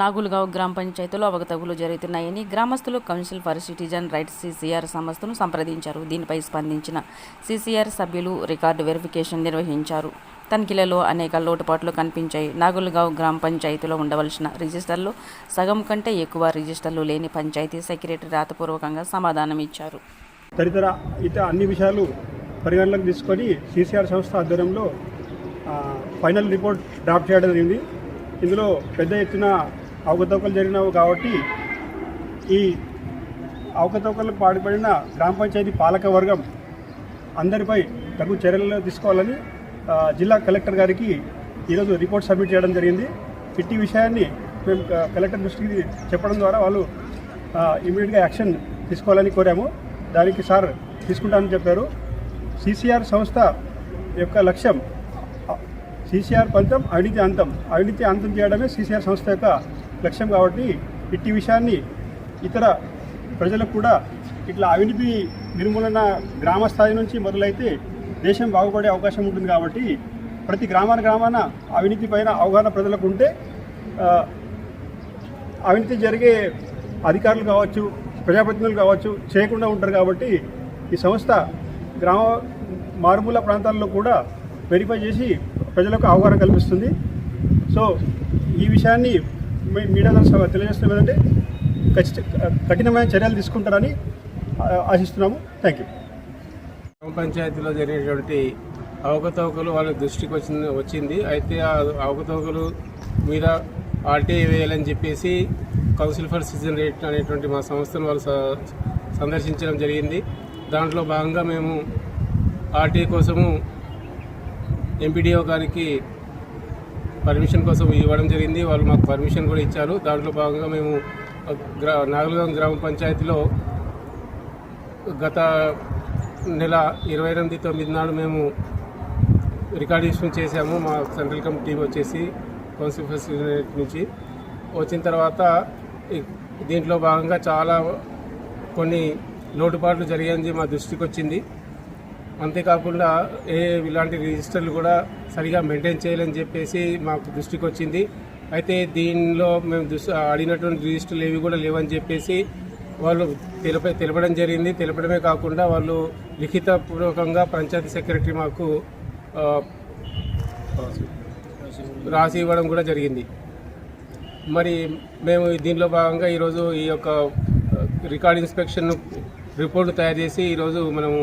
నాగుల్గావ్ గ్రామ పంచాయతీలో అవకతవకలు జరుగుతున్నాయని గ్రామస్తులు council for citizen rights CCR సంస్థను సంప్రదించారు. దీనిపై స్పందించిన సీసీఆర్ సభ్యులు రికార్డు వెరిఫికేషన్ నిర్వహించారు. తనిఖీలలో అనేక లోటుపాట్లు కనిపించాయి. నాగుల్గావ్ గ్రామ పంచాయతీలో ఉండవలసిన రిజిస్టర్లు సగం కంటే ఎక్కువ రిజిస్టర్లు లేని పంచాయతీ సెక్రటరీ రాతపూర్వకంగా సమాధానం ఇచ్చారు. తదితర ఇతర అన్ని విషయాలు పరిగణలోకి తీసుకొని సీసీఆర్ సంస్థ ఆధ్వర్యంలో ఫైనల్ రిపోర్ట్ డ్రాఫ్ట్ చేయడం జరిగింది. ఇందులో పెద్ద ఎత్తున అవకతవకలు జరిగినావు కాబట్టి ఈ అవకతవకలు పాటుపడిన గ్రామ పంచాయతీ పాలక వర్గం అందరిపై తగు చర్యలు తీసుకోవాలని జిల్లా కలెక్టర్ గారికి ఈరోజు రిపోర్ట్ సబ్మిట్ చేయడం జరిగింది. ఇట్టి విషయాన్ని మేము కలెక్టర్ దృష్టికి చెప్పడం ద్వారా వాళ్ళు ఇమీడియట్గా యాక్షన్ తీసుకోవాలని కోరాము. దానికి సార్ తీసుకుంటానని చెప్పారు. సిసిఆర్ సంస్థ యొక్క లక్ష్యం సిసిఆర్ పంతం అవినీతి అంతం. అవినీతి అంతం చేయడమే సిసిఆర్ సంస్థ యొక్క లక్ష్యం కాబట్టి ఇట్టి విషయాన్ని ఇతర ప్రజలకు కూడా ఇట్లా అవినీతి నిర్మూలన గ్రామ స్థాయి నుంచి మొదలైతే దేశం బాగుపడే అవకాశం ఉంటుంది కాబట్టి ప్రతి గ్రామాన గ్రామాన అవినీతి పైన అవగాహన ప్రజలకు ఉంటే అవినీతి జరిగే అధికారులు కావచ్చు ప్రజాప్రతినిధులు కావచ్చు చేయకుండా ఉంటారు కాబట్టి ఈ సంస్థ గ్రామ మారుమూల ప్రాంతాల్లో కూడా వెరిఫై చేసి ప్రజలకు అవగాహన కల్పిస్తుంది. సో ఈ విషయాన్ని మీడియా ద్వారా తెలియజేస్తున్నాం. ఏంటంటే ఖచ్చిత కఠినమైన చర్యలు తీసుకుంటారని ఆశిస్తున్నాము. Thank you. గ్రామ పంచాయతీలో జరిగినటువంటి అవకతవకలు వాళ్ళ దృష్టికి వచ్చింది వచ్చింది. అయితే ఆ అవకతవకలు మీద ఆర్టీఐ వేయాలని చెప్పేసి కౌన్సిల్ ఫర్ సిటిజన్ రేట్ అనేటువంటి మా సంస్థను వాళ్ళు స- సందర్శించడం జరిగింది. దాంట్లో భాగంగా మేము ఆర్టీఐ కోసము ఎంపీడీఓ గారికి పర్మిషన్ కోసం ఇవ్వడం జరిగింది. వాళ్ళు మాకు పర్మిషన్ కూడా ఇచ్చారు. దాంట్లో భాగంగా మేము గ్రా నాగలగం గ్రామ పంచాయతీలో గత నెల ఇరవై ఎనిమిది తొమ్మిది నాడు మేము రికార్డేషన్ చేశాము. మా సెంట్రల్ కమిటీ టీం వచ్చేసి కౌన్సిల్ ఫెసిలిటీ నుంచి. వచ్చిన తర్వాత దీంట్లో భాగంగా చాలా కొన్ని లోటుపాట్లు జరిగింది మా దృష్టికి వచ్చింది. అంతేకాకుండా ఏ ఇలాంటి రిజిస్టర్లు కూడా సరిగా మెయింటైన్ చేయాలని చెప్పేసి మాకు దృష్టికి వచ్చింది. అయితే దీనిలో మేము దృష్టి అడిగినటువంటి రిజిస్టర్లు ఏవి కూడా లేవని చెప్పేసి వాళ్ళు తెలిప తెలపడం జరిగింది. తెలపడమే కాకుండా వాళ్ళు లిఖితపూర్వకంగా పంచాయతీ సెక్రటరీ మాకు రాసి ఇవ్వడం కూడా జరిగింది. మరి మేము దీనిలో భాగంగా ఈరోజు ఈ యొక్క రికార్డ్ ఇన్స్పెక్షన్ రిపోర్ట్ తయారు చేసి ఈరోజు మనము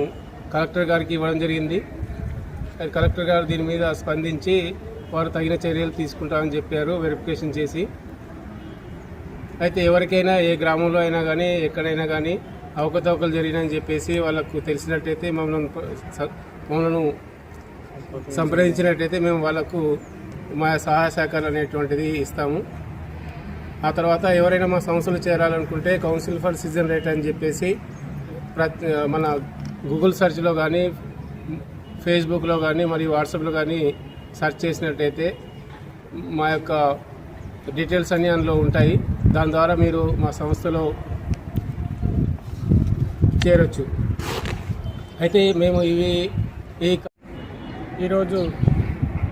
కలెక్టర్ గారికి ఇవ్వడం జరిగింది. కలెక్టర్ గారు దీని మీద స్పందించి వారు తగిన చర్యలు తీసుకుంటామని చెప్పారు వెరిఫికేషన్ చేసి. అయితే ఎవరికైనా ఏ గ్రామంలో అయినా కానీ ఎక్కడైనా కానీ అవకతవకలు జరిగినాయని చెప్పేసి వాళ్ళకు తెలిసినట్టయితే మమ్మల్ని మమ్మల్ని సంప్రదించినట్టయితే మేము వాళ్ళకు మా సహాయ శాఖలు అనేటువంటిది ఇస్తాము. ఆ తర్వాత ఎవరైనా మా సంస్థలు చేరాలనుకుంటే కౌన్సిల్ ఫర్ సీజన్ రేట్ అని చెప్పేసి ప్రతి మన గూగుల్ సెర్చ్లో కానీ ఫేస్బుక్లో కానీ మరియు వాట్సాప్లో కానీ సెర్చ్ చేసినట్టయితే మా యొక్క డీటెయిల్స్ అన్నీ అందులో ఉంటాయి. దాని ద్వారా మీరు మా సంస్థలో చేరొచ్చు. అయితే మేము ఇవి ఈ ఈరోజు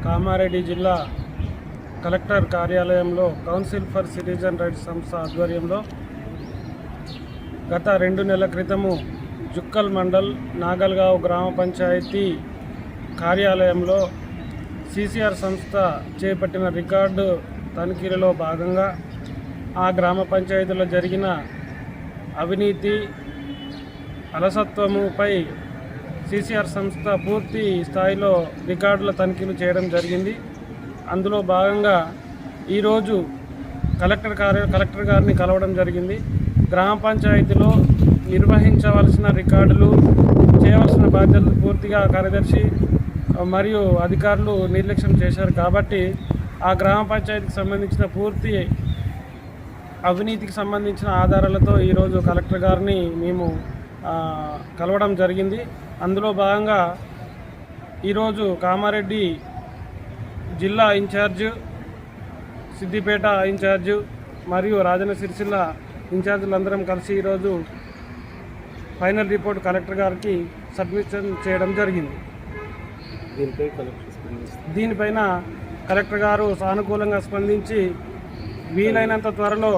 కామారెడ్డి జిల్లా కలెక్టర్ కార్యాలయంలో కౌన్సిల్ ఫర్ సిటిజన్ రైట్స్ సంస్థ ఆధ్వర్యంలో గత రెండు నెలల క్రితము జుక్కల్ మండల్ నాగల్గావ్ గ్రామ పంచాయతీ కార్యాలయంలో సిసిఆర్ సంస్థ చేపట్టిన రికార్డు తనిఖీలలో భాగంగా ఆ గ్రామ పంచాయతీలో జరిగిన అవినీతి అలసత్వముపై సిసిఆర్ సంస్థ పూర్తి స్థాయిలో రికార్డుల తనిఖీలు చేయడం జరిగింది. అందులో భాగంగా ఈరోజు కలెక్టర్ కార్య కలెక్టర్ గారిని కలవడం జరిగింది. గ్రామ పంచాయతీలో నిర్వహించవలసిన రికార్డులు చేయవలసిన బాధ్యతలు పూర్తిగా కార్యదర్శి మరియు అధికారులు నిర్లక్ష్యం చేశారు. కాబట్టి ఆ గ్రామ పంచాయతీకి సంబంధించిన పూర్తి అవినీతికి సంబంధించిన ఆధారాలతో ఈరోజు కలెక్టర్ గారిని మేము కలవడం జరిగింది. అందులో భాగంగా ఈరోజు కామారెడ్డి జిల్లా ఇన్ఛార్జ్ సిద్దిపేట ఇన్ఛార్జ్ మరియు రాజన్న సిరిసిల్ల ఇన్ఛార్జీలందరం కలిసి ఈరోజు ఫైనల్ రిపోర్ట్ కలెక్టర్ గారికి సబ్మిషన్ చేయడం జరిగింది. దీనిపై కలెక్టర్ స్పందిస్తారు దీనిపైన కలెక్టర్ గారు సానుకూలంగా స్పందించి వీలైనంత త్వరలో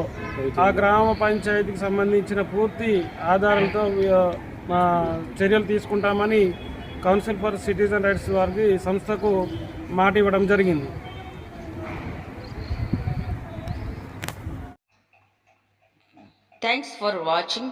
ఆ గ్రామ పంచాయతీకి సంబంధించిన పూర్తి ఆధారాలతో ఆ, మా చర్యలు తీసుకుంటామని కౌన్సిల్ ఫర్ సిటిజన్ రైట్స్ వారికి సంస్థకు మాట ఇవ్వడం జరిగింది. Thanks for watching.